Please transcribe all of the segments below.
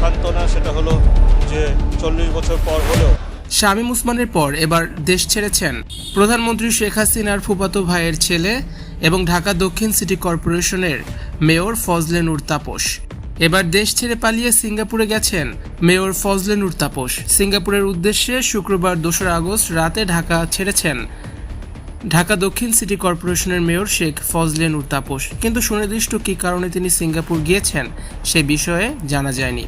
সান্ত্বনা, সেটা হলো যে চল্লিশ বছর পর হলেও। শামীম উসমানের পর এবার দেশ ছেড়েছেন প্রধানমন্ত্রী শেখ হাসিনার ফুপাতো ভাইয়ের ছেলে এবং ঢাকা দক্ষিণ সিটি কর্পোরেশনের মেয়র ফজলে নূর তাপস। এবার দেশ ছেড়ে পালিয়ে সিঙ্গাপুরে গেছেন মেয়র ফজলে নূর তাপস। সিঙ্গাপুরের উদ্দেশ্যে শুক্রবার দোসরা আগস্ট রাতে ঢাকা ছেড়েছেন ঢাকা দক্ষিণ সিটি কর্পোরেশনের মেয়র শেখ ফজলে নূর তাপস কিন্তু সুনির্দিষ্ট কী কারণে তিনি সিঙ্গাপুর গিয়েছেন, সে বিষয়ে জানা যায়নি।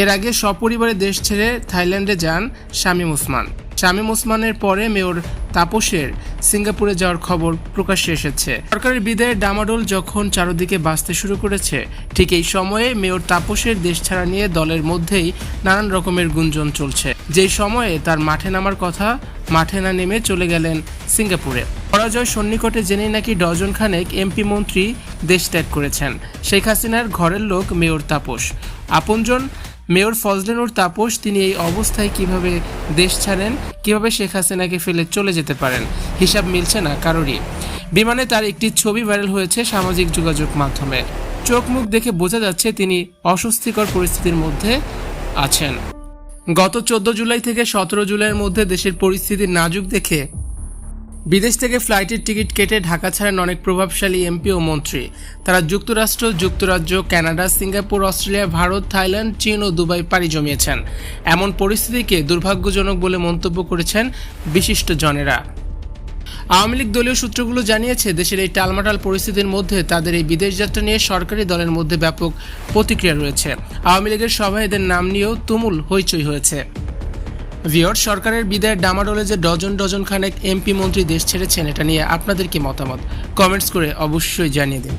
এর আগে সপরিবারে দেশ ছেড়ে থাইল্যান্ডে যান শামীম ওসমান। শামীম ওসমানের পরে মেয়র তাপসের সিঙ্গাপুরে যাওয়ার খবর প্রকাশ্যে এসেছে। সরকারের বিদায়ের ডামাডোল যখন চারদিকে বাঁচতে শুরু করেছে, ঠিক এই সময়ে মেয়র তাপসের দেশ ছাড়া নিয়ে দলের মধ্যেই নানান রকমের গুঞ্জন চলছে। যেই সময়ে তার মাঠে নামার কথা মাঠে না নেমে চলে গেলেন সিঙ্গাপুরে। পরাজয় সন্নিকটে জেনেই নাকি ডজন খানেক এমপি মন্ত্রী দেশ ত্যাগ করেছেন। শেখ হাসিনার ঘরের লোক মেয়র তাপস। আপনজন মেয়র ফজলেনুর তাপস তিনি এই অবস্থায় কীভাবে দেশ ছাড়েন, কীভাবে শেখ হাসিনাকে ফেলে চলে যেতে পারেন, হিসাব মিলছে না কারোরই। বিমানে তার একটি ছবি ভাইরাল হয়েছে সামাজিক যোগাযোগ মাধ্যমে। চোখ মুখ দেখে বোঝা যাচ্ছে তিনি অস্বস্তিকর পরিস্থিতির মধ্যে আছেন। গত চোদ্দ জুলাই থেকে সতেরো জুলাইয়ের মধ্যে দেশের পরিস্থিতি নাজুক দেখে বিদেশ থেকে ফ্লাইটের টিকিট কেটে ঢাকা ছাড়েন অনেক প্রভাবশালী এমপি ও মন্ত্রী। তারা যুক্তরাষ্ট্র, যুক্তরাজ্য, Canada, Singapore, Australia, Bharat, Thailand, চীন ও দুবাই পাড়ি জমিয়েছেন। এমন পরিস্থিতিকে দুর্ভাগ্যজনক বলে মন্তব্য করেছেন বিশিষ্ট জনেরা। আওয়ামী লীগ দলীয় সূত্রগুলো জানিয়েছে, দেশের এই টালমাটাল পরিস্থিতির মধ্যে তাদের এই বিদেশ যাত্রা নিয়ে সরকারি দলের মধ্যে ব্যাপক প্রতিক্রিয়া রয়েছে। আওয়ামী লীগের সভায় এদের নাম নিয়েও তুমুল হইচই হয়েছে। ভিওর সরকারের বিদায়ের ডামাডোলে যে ডজন ডজন খানেক এমপি মন্ত্রী দেশ ছেড়েছেন, এটা নিয়ে আপনাদের কি মতামত? কমেন্টস করে অবশ্যই জানিয়ে দিন।